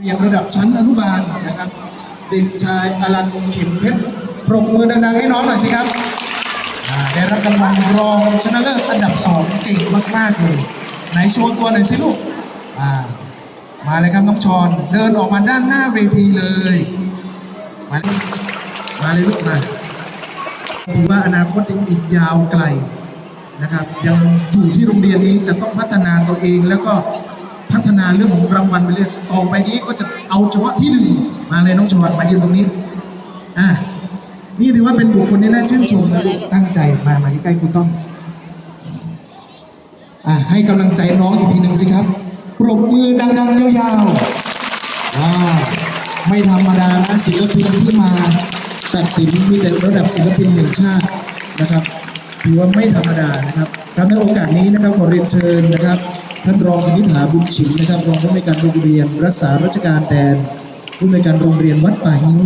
เรียนระดับชั้นอนุบาลนะครับ เด็กชายอลันเข็มเพชรปรบมือดังๆให้น้องหน่อยสิครับได้รับรางวัลรองชนะเลิศอันดับสองเก่งมากๆเลยไหนโชว์ตัวหน่อยสิลูกมาเลยครับน้องชอนเดินออกมาด้านหน้าเวทีเลยมาเลยมาเลยลูกมาถือว่าอนาคตยังอีกยาวไกลนะครับ ยังอยู่ที่โรงเรียนนี้จะต้องพัฒนาตัวเองแล้วก็ พัฒนาเรื่องของรางวัลไปเรื่อยต่อไปนี้ก็จะเอาเฉพาะที่หนึ่งมาเลยน้องชอนมายืนตรงนี้ อะนี่ถือว่าเป็นบุคคลที่น่าชื่นชมนะลูกตั้งใจมามาใกล้ๆคุณต้อง อะให้กำลังใจน้องอีกทีหนึ่งสิครับปรบมือดังๆยาวๆว้าไม่ธรรมดานะศิลปินที่มาตัดสินมีแต่ระดับศิลปินแห่งชาตินะครับถือว่าไม่ธรรมดานะครับครับในโอกาสนี้นะครับขอเรียนเชิญนะครับ ท่านรองนิถาบุญชิมนะครับรองผู้อำนการโรงเรียนรักษาราชการแทนผู้อำนการโรงเรียนวัดป่าหิ้ว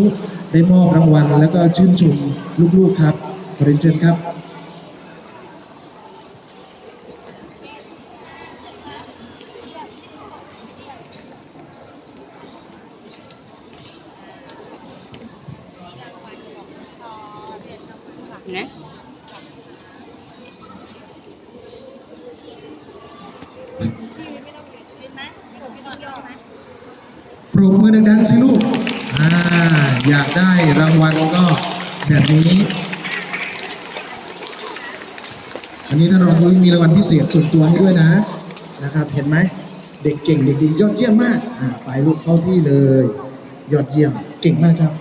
ได้มอบรางวัล แล้วก็ชื่นชมลูกๆครับขอเรียนเชิญครับนะ ปรบมือดังๆสิลูกอ่าอยากได้รางวัลก็แบบนี้ อันนี้ท่านรองผู้มีรางวัลพิเศษส่วนตัวให้ด้วยนะ นะครับ เห็นไหม เด็กเก่งเด็กดียอดเยี่ยมมาก อ่า ไปลูกเข้าที่เลย ยอดเยี่ยม เก่งมากครับ